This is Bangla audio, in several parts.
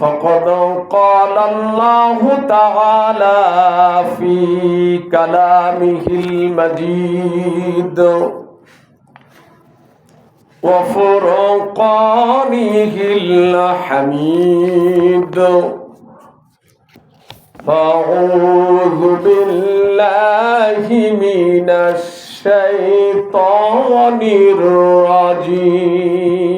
فقد قال الله تعالى في كلامه المجيد وفرقانه الحميد فأعوذ بالله من الشيطان الرجيم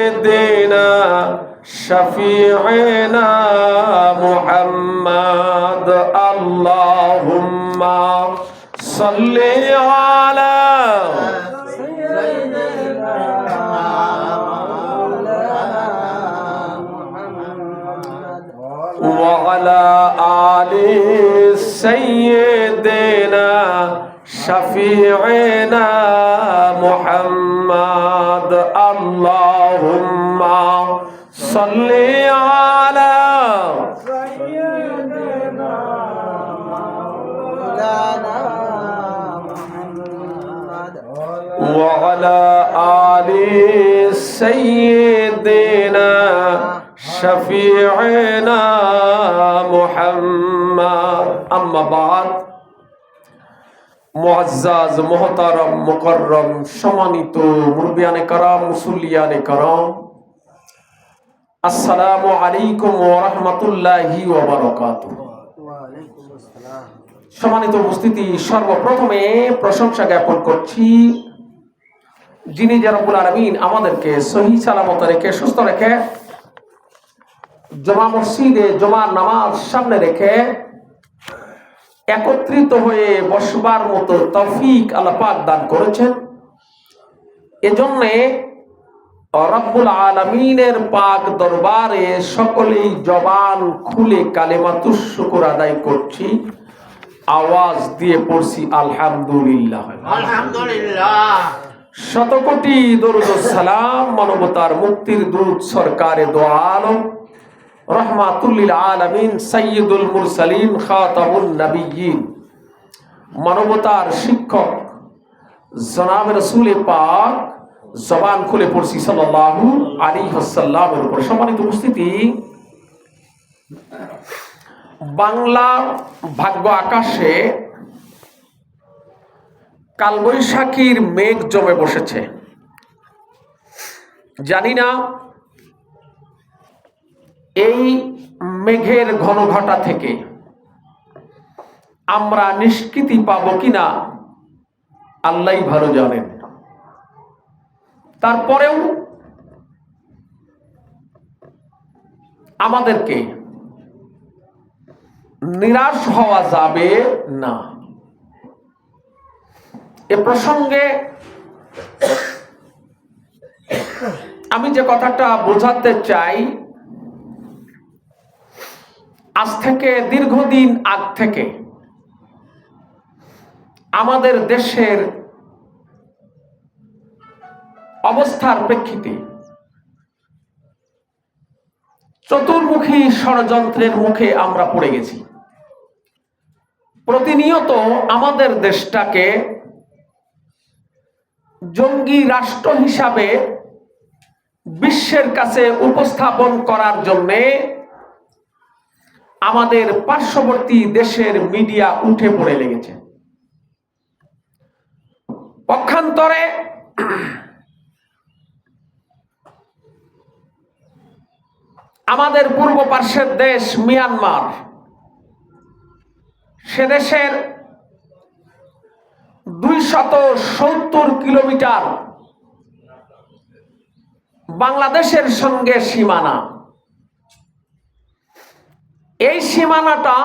شفيعنا محمد. اللهم صل على وعلى آل سيدنا شفيعنا محمد. صل على سيدنا مولانا محمد وعلى آل سيدنا شفيعنا محمد أما بعد মুআজ্জাজ মোহতারম মুকররম সম্মানিত মুরবিয়ানে কারাম মুসল্লিয়ানে কারাম আসসালামু আলাইকুম ওয়া রাহমাতুল্লাহি ওয়া বারাকাতুহু। সম্মানিত উপস্থিতি, সর্বপ্রথমে প্রশংসা জ্ঞাপন করছি, যিনি যে রব্বুল আলামিন আমাদেরকে সহি সালামত রেখে, সুস্থ রেখে, জমা মসজিদে জমা নামাজ সামনে রেখে একত্রিত হয়ে বসবার মতো তৌফিক আল্লাহ পাক দান করেছেন। এজন্যে রব্বুল আলমিনের পাক দরবারে সকলেই জবান খুলে কালেমাতুস শুকুর আদায় করছি। আওয়াজ দিয়ে পড়ছি আলহামদুলিল্লাহ। আলহামদুলিল্লাহ। শতকোটি দরুদ সালাম মানবতার মুক্তির দূত সরকারে দো আলম। রহমাতুল্লিল আলামিন সৈয়দুল মুরসালিন খাতামুন নবিয়িন মানবতার শিক্ষক জনাব রসুল পাক জবান খুলে পড়ছি সাল্লাল্লাহু আলাইহি ওয়াসাল্লামের উপর। সম্মানিত উপস্থিতি, বাংলা ভাগ্য আকাশে কালবৈশাখীর মেঘ জমে বসেছে। জানি না এই মেঘের ঘন ঘটা থেকে আমরা নিষ্কৃতি পাব কিনা আল্লাহ ভালো জানেন। তারপরেও আমাদেরকে নিরাশ হওয়া যাবে না। এ প্রসঙ্গে আমি যে কথাটা বোঝাতে চাই, আজ থেকে, দীর্ঘদিন আগ থেকে আমাদের দেশের অবস্থার প্রেক্ষিতে। চতুর্মুখী ষড়যন্ত্রের মুখে আমরা পড়ে গেছি। প্রতিনিয়ত আমাদের দেশটাকে জঙ্গি রাষ্ট্র হিসাবে বিশ্বের কাছে উপস্থাপন করার জন্যে আমাদের পার্শ্ববর্তী দেশের মিডিয়া উঠে পড়ে লেগেছে। পক্ষান্তরে আমাদের পূর্ব পার্শ্বের দেশ মিয়ানমার। সে দেশের দুইশত সত্তর কিলোমিটার বাংলাদেশের সঙ্গে সীমানা। এই সীমানাটা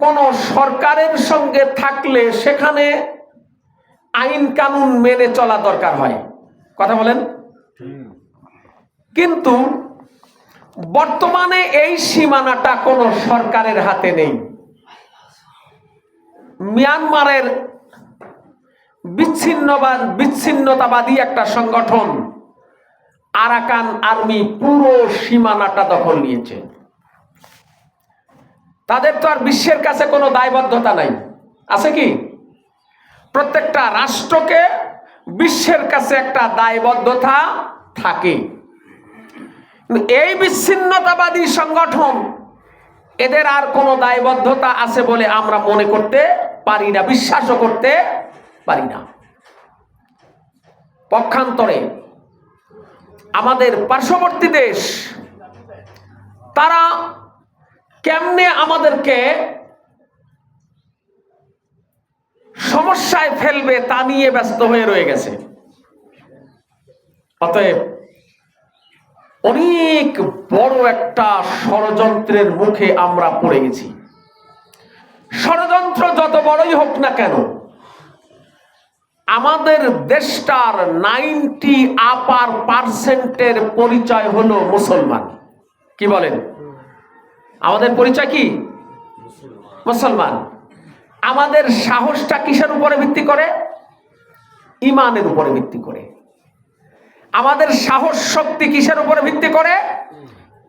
কোন সরকারের সঙ্গে থাকলে সেখানে আইন কানুন মেনে চলা দরকার হয়। কথা বলেন? কিন্তু বর্তমানে এই সীমানাটা কোন সরকারের হাতে নেই। মিয়ানমারের বিচ্ছিন্নবাদ বিচ্ছিন্নতাবাদী একটা সংগঠন আরাকান আর্মি পুরো সীমানাটা দখল নিয়েছে। তাদের তো আর বিশ্বের কাছে কোনো দায়বদ্ধতা নাই। আছে কি? প্রত্যেকটা রাষ্ট্রকে বিশ্বের কাছে একটা দায়বদ্ধতা থাকে। এই বিচ্ছিন্নতাবাদী সংগঠন, এদের আর কোনো দায়বদ্ধতা আছে বলে আমরা মনে করতে পারি না, বিশ্বাসও করতে পারি না। পক্ষান্তরে আমাদের পার্শ্ববর্তী দেশ, তারা কেমনে আমাদেরকে সমস্যায় ফেলবে তা নিয়ে ব্যস্ত হয়ে রয়ে গেছে। অতএব অনেক বড় একটা ষড়যন্ত্রের মুখে আমরা পড়ে গেছি। ষড়যন্ত্র যত বড়ই হোক না কেন, আমাদের দেশটার নাইনটি আপার পার্সেন্টের পরিচয় হলো মুসলমান। কি বলেন? আমাদের পরিচয় কি? মুসলমান। আমাদের সাহসটা কিসের উপরে ভিত্তি করে? ইমানের উপরে ভিত্তি করে। আমাদের সাহস শক্তি কিসের উপরে ভিত্তি করে?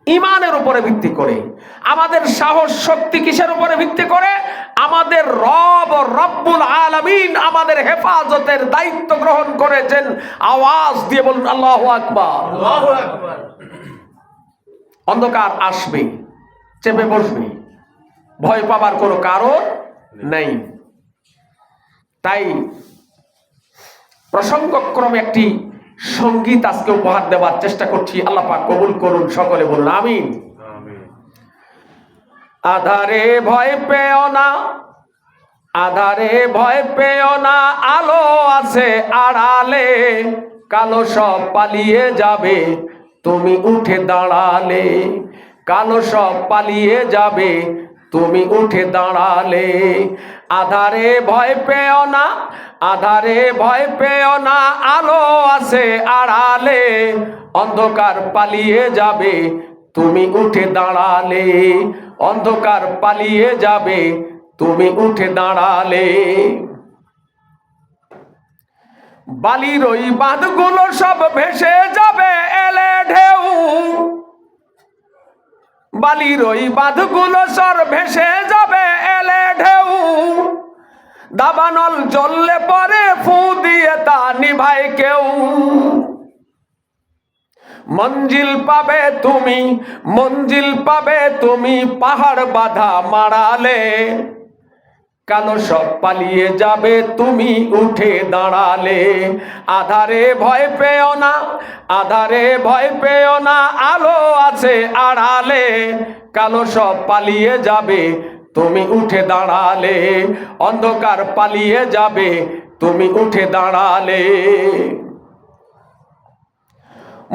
ইমানের উপরে ভিত্তি করে। আমাদের সাহস শক্তি কিসের উপরে ভিত্তি করে? আমাদের রব রব্বুল আলামিন আমাদের হেফাজতের দায়িত্ব গ্রহণ করেছেন। আওয়াজ দিয়ে বলুন আল্লাহ আকবার। আল্লাহু আকবার। অন্ধকার আসবে চেপে বসবে। ভয় পাবার কোনো কারণ নেই। তাই প্রসঙ্গক্রমে একটি সংগীত আজকে উপহার দেওয়ার চেষ্টা করছি। আল্লাহ পাক কবুল করুন সকলে বলুন আমিন। আধারে ভয় পেও না আধারে ভয় পেও না আলো আছে আড়ালে কালো সব পালিয়ে যাবে তুমি উঠে দাঁড়ালে কালো সব পালিয়ে যাবে তুমি উঠে দাঁড়ালে। আধারে ভয় পেও না আধারে ভয় পেও না, আলো আছে আড়ালে। অন্ধকার পালিয়ে যাবে, তুমি উঠে দাঁড়ালে। অন্ধকার পালিয়ে যাবে, তুমি উঠে দাঁড়ালে। বালির ওই বাঁধগুলো সব ভেসে যাবে, এলে ঢেউ। বালির ওই বাঁধগুলো সব ভেসে যাবে, এলে ঢেউ। দাবানল জ্বললে পরে ফু দিয়ে তা নিভাই কেউ। মঞ্জিল পাবে তুমি, মঞ্জিল পাবে তুমি, পাহাড় বাধা মারালে কালো সব পালিয়ে যাবে তুমি, উঠে দাঁড়ালে। আধারে ভয় পেও না, আধারে ভয় পেও না, আলো আছে আড়ালে। কালো সব পালিয়ে যাবে তুমি উঠে দাঁড়ালে অন্ধকার পালিয়ে যাবে। তুমি উঠে দাঁড়ালে।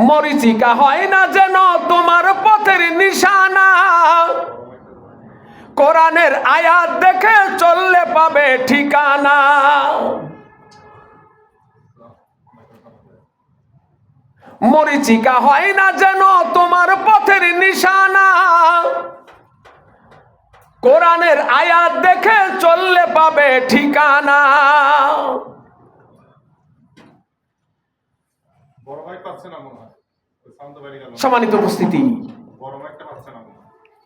মরিচিকা হয় না যেন তোমার পথের নিশানা। কোরআনের আয়াত দেখে চললে পাবে ঠিকানা। মরিচিকা হয় না যেন তোমার পথের নিশানা। কোরআনের আয়াত দেখে চললে পাবে ঠিকানা। সম্মানিত উপস্থিতি।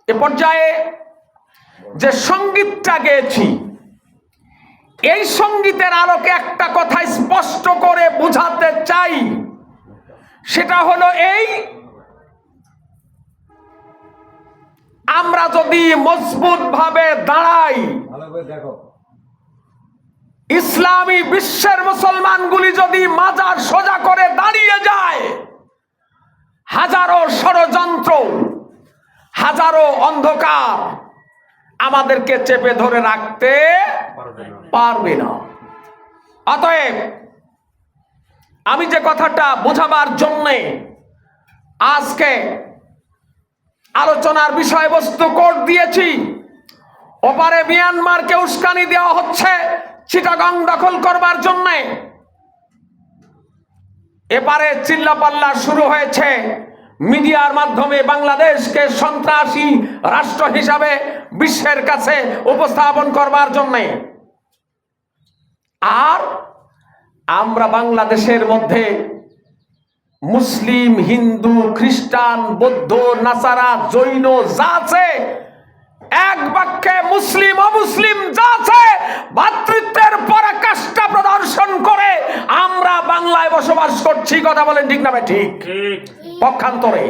এ পর্যায়ে যে সঙ্গীতটা গেয়েছি এই সঙ্গীতের আলোকে একটা কথা স্পষ্ট করে বুঝাতে চাই। সেটা হলো এই আমরা যদি মজবুত ভাবে দাঁড়াই ইসলামী বিশ্বের মুসলমানগুলি যদি মাজার সোজা করে দাঁড়িয়ে যায় হাজারো ষড়যন্ত্র হাজারো অন্ধকার আমাদেরকে চেপে ধরে রাখতে পারবে না। অতএব আমি যে কথাটা বোঝাবার জন্যে আজকে আলোচনার বিষয়বস্তু কোট দিয়েছি। ওপারে মিয়ানমারকে উস্কানি দেওয়া হচ্ছে চিটাগং দখল করবার জন্যে। এপারে চিল্লাপাল্লা শুরু হয়েছে। মিডিয়ার মাধ্যমে বাংলাদেশকে সন্ত্রাসী রাষ্ট্র হিসাবে বিশ্বের কাছে উপস্থাপন করবার জন্যে। আর আমরা বাংলাদেশের মধ্যে মুসলিম হিন্দু খ্রিস্টান বৌদ্ধ নাসারা জৈন যা আছে এক বাক্যে মুসলিম অমুসলিম যা আছে ভাতৃত্বের পরাকাষ্ঠা প্রদর্শন করে আমরা বাংলায় বসবাস করছি। কথা বলেন ঠিক না ভাই? ঠিক। পক্ষান্তরে।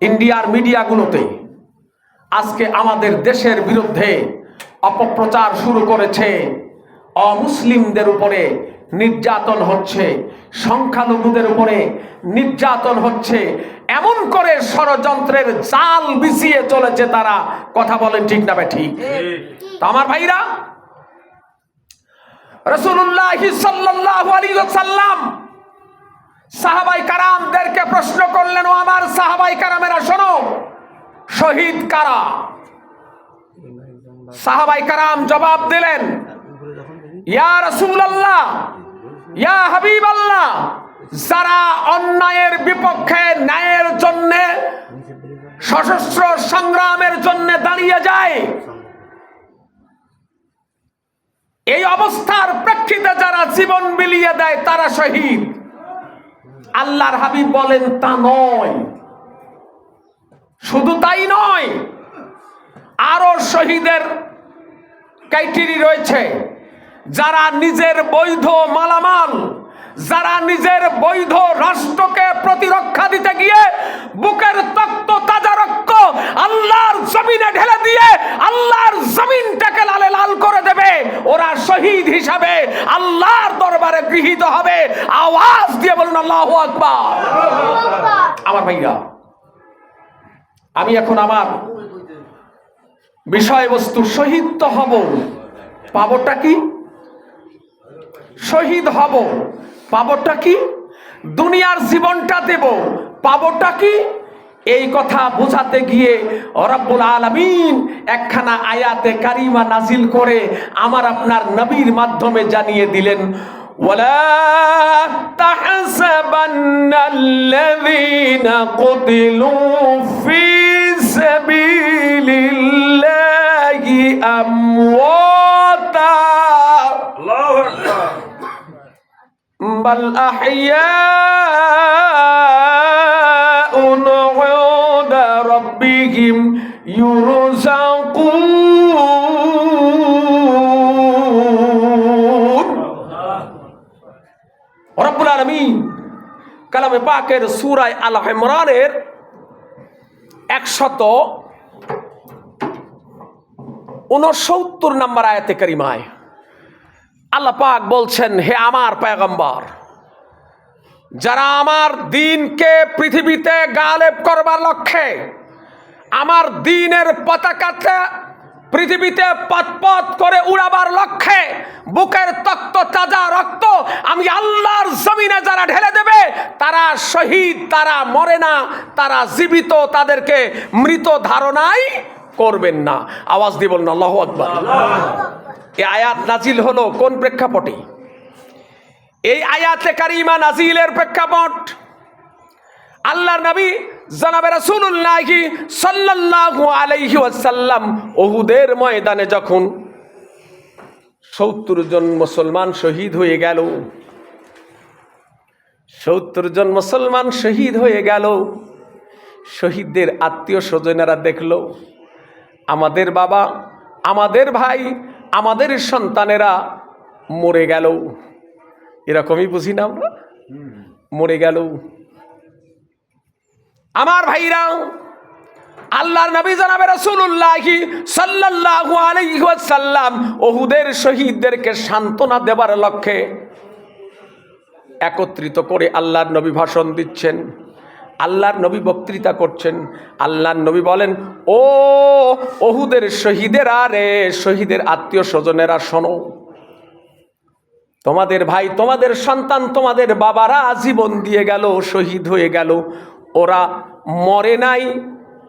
ইন্ডিয়ার মিডিয়াগুলোতে আজকে আমাদের দেশের বিরুদ্ধে অপপ্রচার শুরু করেছে। অমুসলিমদের উপরে নির্যাতন হচ্ছে সংখ্যালঘুদের উপরে নির্যাতন হচ্ছে এমন করে ষড়যন্ত্রের জাল বিছিয়ে চলেছে তারা। কথা বলেন ঠিক না ভাই ঠিক। তো আমার ভাইরা রসুল্লাহ সাল্লাল্লাহু আলাইহি সাহাবাই কারামদেরকে প্রশ্ন করলেন ও আমার সাহাবাই কারামেরা শোনো শহীদ কারা? সাহাবাই কারাম জবাব দিলেন ইয়া রাসূলুল্লাহ, ইয়া হাবিবাল্লাহ, যারা অন্যায়ের বিপক্ষে ন্যায়ের জন্য, সশস্ত্র সংগ্রামের জন্য দাঁড়িয়ে যায়, এই অবস্থার প্রেক্ষিতে যারা জীবন বিলিয়ে দেয়, তারা শহীদ। আল্লাহর হাবিব বলেন, তা নয়। শুধু তাই নয়, আরও শহীদের ক্রাইটেরি রয়েছে। যারা নিজের বৈধ মালামাল, যারা নিজের বৈধ রাষ্ট্রকে প্রতিরক্ষা দিতে গিয়ে বুকের তক্ত তাজা রক্ত আল্লাহর জমিনে ঢেলে দিয়ে আল্লাহর জমিনটাকে লালে লাল করে দেবে। ওরা শহীদ হিসাবে আল্লাহর দরবারে গৃহীত হবে। আওয়াজ দিয়ে বলুন, আল্লাহ আকবার। আমার ভাইয়া আমি এখন আমার বিষয়বস্তু শহীদ তো হব পাবটা কি? শহীদ হব পাবটা কি দুনিয়ার জীবনটা দেব পাবটা কি এই কথা বোঝাতে গিয়ে রব্বুল আলামিন একখানা আয়াতে কারিমা নাজিল করে আমার আপনার নবীর মাধ্যমে জানিয়ে দিলেন ولا تحسبن الذين قتلوا في سبيل الله أمواتا بل أحياء عند ربهم يرزقون রব্বুল আলমিন কালামে পাকের সুরায় আল ইমরানের একশত উনসত্তর নম্বর আয়াতে কারিমায় আল্লাহ পাক বলছেন, হে আমার পয়গম্বর, যারা আমার দিনকে পৃথিবীতে গালেব করবার লক্ষ্যে আমার দিনের পতাকাটা পৃথিবীতে পথপথ করে উড়াবার লক্ষ্যে বুকের তক্ত তাজা রক্ত আমি আল্লাহর জমিনে যারা ঢেলে দেবে, তারা শহীদ, তারা মরে না, তারা জীবিত, তাদেরকে মৃত ধারণাই করবেন না। আওয়াজ দিব না আল্লাহ আকবার। এই আয়াত নাজিল হলো কোন প্রেক্ষাপটে? এই আয়াতে কারিমা নাজিলের প্রেক্ষাপট। আল্লাহর নবী জানাবে রাসূলুল্লাহি সাল্লাল্লাহু আলাইহি ওয়াসাল্লাম ওহুদের ময়দানে যখন সত্তর জন মুসলমান শহীদ হয়ে গেল, সত্তর জন মুসলমান শহীদ হয়ে গেল, শহীদদের আত্মীয় স্বজনেরা দেখল, আমাদের বাবা, আমাদের ভাই আমাদের সন্তানেরা মরে গেল। এরকমই বুঝি না আমরা? মরে গেল। আমার ভাইরা, আল্লাহর নবী জানাবে রাসূলুল্লাহি সাল্লাল্লাহু আলাইহি ওয়াসাল্লাম ওহুদের শহীদদেরকে সান্ত্বনা দেবার লক্ষ্যে একত্রিত করে আল্লাহর নবী ভাষণ দিচ্ছেন। আল্লাহর নবী বক্তৃতা করছেন। আল্লাহর নবী বলেন, ও ওহুদের শহীদেরা রে, শহীদের আত্মীয় স্বজনেরা শোনো। তোমাদের ভাই, তোমাদের সন্তান, তোমাদের বাবারা জীবন দিয়ে গেল, শহীদ হয়ে গেল। ওরা মরে নাই,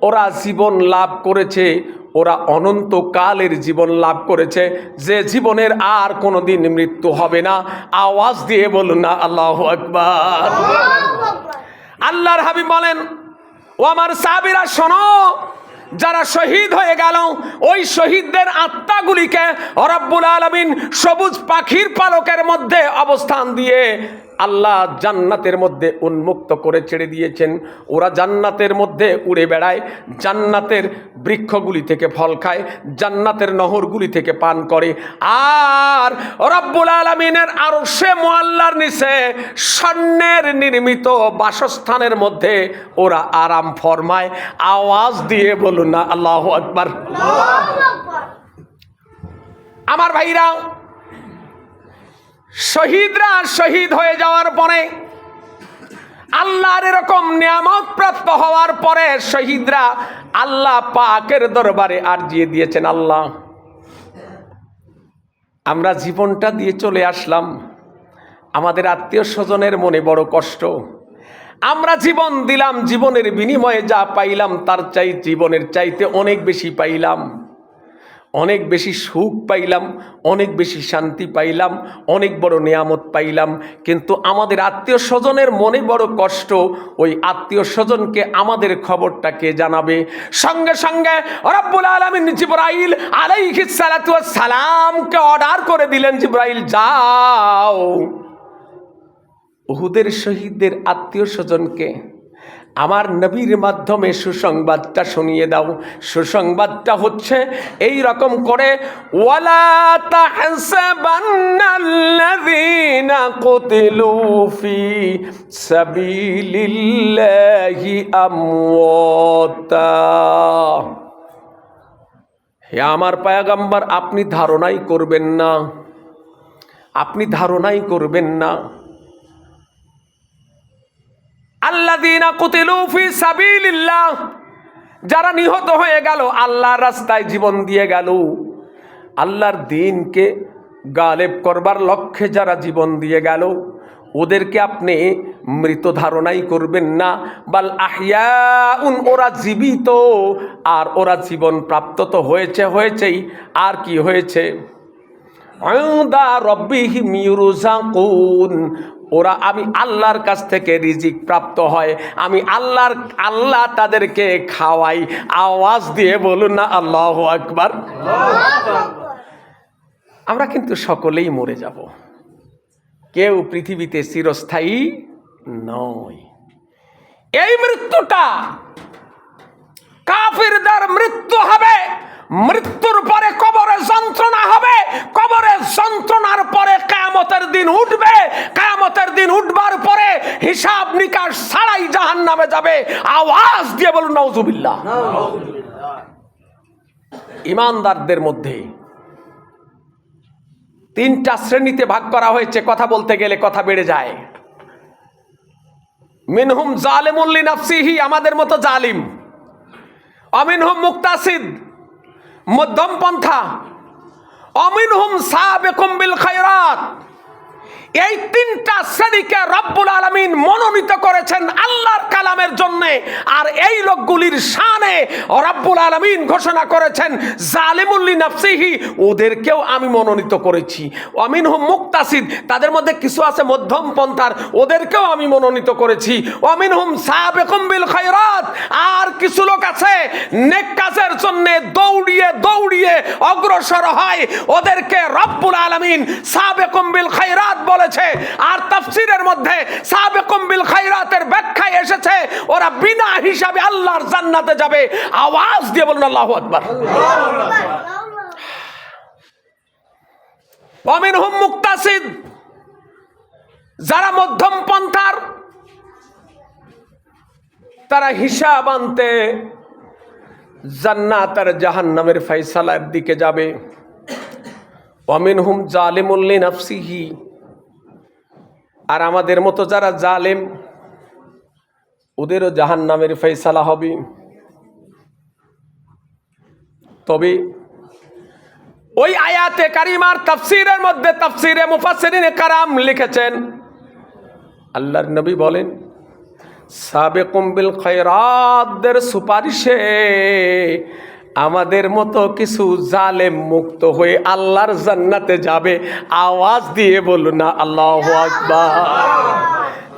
ওরা জীবন লাভ করেছে, ওরা অনন্তকালের জীবন লাভ করেছে। যে জীবনের আর কোনোদিন মৃত্যু হবে না। আওয়াজ দিয়ে বলুন না, আল্লাহ আকবার। আল্লাহর হাবিব বলেন, ও আমার সাবিরা শোনো, যারা শহীদ হয়ে গেল, ওই শহীদদের আত্মাগুলিকে রব্বুল আলমিন সবুজ পাখির পালকের মধ্যে অবস্থান দিয়ে আল্লাহ জান্নাতের মধ্যে উন্মুক্ত করে ছেড়ে দিয়েছেন। ওরা জান্নাতের মধ্যে উড়ে বেড়ায় জান্নাতের বৃক্ষগুলি থেকে ফল খায় জান্নাতের নহরগুলি থেকে পান করে। আর রব্বুল আলমিনের আরও সে মোয়াল্লার নিচে স্বর্ণের নির্মিত বাসস্থানের মধ্যে ওরা আরাম ফরমায়। আওয়াজ দিয়ে বলুন না আল্লাহ আকবার। আমার ভাইরা শহীদরা শহীদ হয়ে যাওয়ার পরে, আল্লাহর এরকম নিয়ামত প্রাপ্ত হওয়ার পরে শহীদরা আল্লাহ পাকের দরবারে আরজিয়ে দিয়েছেন, আল্লাহ, আমরা জীবনটা দিয়ে চলে আসলাম। আমাদের আত্মীয় স্বজনের মনে বড় কষ্ট। আমরা জীবন দিলাম, জীবনের বিনিময়ে যা পাইলাম, তার চাই, জীবনের চাইতে অনেক বেশি পাইলাম। অনেক বেশি সুখ পাইলাম, অনেক বেশি শান্তি পাইলাম, অনেক বড় নিয়ামত পাইলাম। কিন্তু আমাদের আত্মীয় স্বজনের মনে বড় কষ্ট, ওই আত্মীয় স্বজনকে আমাদের খবরটা কে জানাবে? সঙ্গে সঙ্গে আলমিন জিব্রাইল সালামকে অর্ডার করে দিলেন, জিব্রাইল, যাও। উহুদের শহীদদের আত্মীয় স্বজনকে আমার নবীর মাধ্যমে সুসংবাদটা শুনিয়ে দাও। সুসংবাদটা হচ্ছে এই রকম করে, ওয়ালা হে আমার পায়াগাম্বার, আপনি ধারণাই করবেন না। আপনি ধারণাই করবেন না। আল্লাদিনা যারা নিহত হয়ে গেল, আল্লাহর রাস্তায় জীবন দিয়ে গেল। আল্লাহর দিনকে গালেব করবার লক্ষ্যে যারা জীবন দিয়ে গেল, ওদেরকে আপনি মৃত ধারণাই করবেন না। বাল আহিয়াউন ওরা জীবিত, আর ওরা জীবন প্রাপ্ত তো হয়েছে, হয়েছেই। আর কি হয়েছে? ওরা, আমি আল্লাহর কাছ থেকে রিজিক প্রাপ্ত হয়। আমি আল্লাহর, আল্লাহ তাদেরকে খাওয়াই। আওয়াজ দিয়ে বলুন না, আল্লাহ আকবার। আমরা কিন্তু সকলেই মরে যাব। কেউ পৃথিবীতে চিরস্থায়ী নয়। এই মৃত্যুটা কাফিরদার মৃত্যু হবে। মৃত্যুর পরে কবরে যন্ত্রণা হবে কবরে যন্ত্রণার পরে কায়ামতের দিন উঠবে কায়ামতের দিন উঠবার পরে হিসাব নিকাশ ছাড়াই জাহান নামে যাবে আওয়াজ দিয়ে বলুন নওজুবিল্লাহ ইমানদারদের মধ্যে তিনটা শ্রেণীতে ভাগ করা হয়েছে কথা বলতে গেলে কথা বেড়ে যায়। মিনহুম জালেমুল্লি নাফসিহি আমাদের মতো জালিম। অমিনহুম মুক্তাসিদ মধ্যম পন্থা। অমিনহুম সাবেকুম বিল খায়রাত। এই তিনটা শ্রেণীকে রব্বুল আলমিন মনোনীত করেছেন জন্য আর এই লোকগুলির শানে রব্বুল আলমিন ঘোষণা করেছেন জালিমুল্লি নাফসিহি ওদেরকেও আমি মনোনীত করেছি। অমিন হুম মুক্তাসিদ, তাদের মধ্যে কিছু আছে মধ্যম পন্থার, ওদেরকেও আমি মনোনীত করেছি। অমিন হুম সাবেকুম বিল খৈরাত আর কিছু লোক আছে নেক কাজের জন্য দৌড়িয়ে দৌড়িয়ে অগ্রসর হয়, ওদেরকে রব্বুল আলমিন সাবেকুম বিল খৈরাত বলেছে। আর তাফসিরের মধ্যে সাবেকুম বিল খাইরাতের ব্যাখ্যায় এসেছে, ওরা বিনা হিসাবে আল্লাহর জান্নাতে যাবে। আওয়াজ দিয়ে বলুন, আল্লাহু আকবার। অমিন হুম মুক্তাসিদ, যারা মধ্যম পন্থার, তারা হিসাব আনতে জান্নাত আর জাহান্নামের ফয়সালার দিকে যাবে। অমিন হুম জালিমুল্লি নাফসিহি, আর আমাদের মতো যারা জালেম ওদেরও জাহান নামের ফেসলা হবে। তবে ওই আয়াতে কারিমার তাফসিরের মধ্যে তাফসিরে মুফাসসিরিন কারাম লিখেছেন, আল্লাহর নবী বলেন, সাবেকুম বিল খয়রাতদের সুপারিশে আমাদের মতো কিছু জালেম মুক্ত হয়ে আল্লাহর জান্নাতে যাবে। আওয়াজ দিয়ে বলুন না, আল্লাহ আকবার।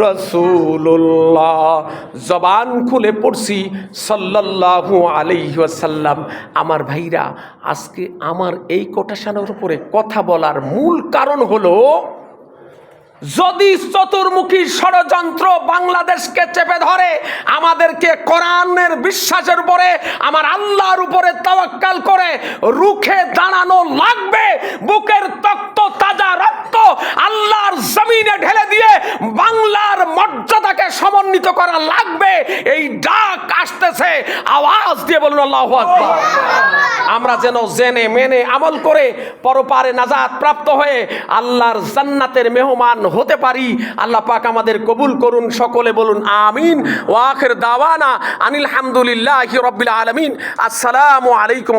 রাসূলুল্লাহ। জবান খুলে পড়ছি সাল্লাহু আলাইহি ওয়াসাল্লাম। আমার ভাইরা, আজকে আমার এই কোটাশানোর উপরে কথা বলার মূল কারণ হলো যদি চতুর্মুখী ষড়যন্ত্র বাংলাদেশকে চেপে ধরে, আমাদেরকে কোরআনের বিশ্বাসের উপরে, আমার আল্লাহর উপরে তাওয়াক্কাল করে, রুখে দাঁড়ানো লাগবে, বুকের তক্ত তাজা রক্ত আল্লাহর জমিনে ঢেলে দিয়ে বাংলার মর্যাদাকে সমন্বিত করা লাগবে। এই ডাক আসতেছে। আওয়াজ দিয়ে বলুন, আল্লাহ আমরা যেন জেনে, মেনে, আমল করে পরপারে নাজাদ প্রাপ্ত হয়ে আল্লাহর জান্নাতের মেহমান হতে পারি। আল্লাহ পাক আমাদের কবুল করুন, সকলে বলুন, আমিন। ওয়াখের দাওয়ানা আনিল হামদুলিল্লাহি রাব্বিল আলমিন। আসসালামু আলাইকুম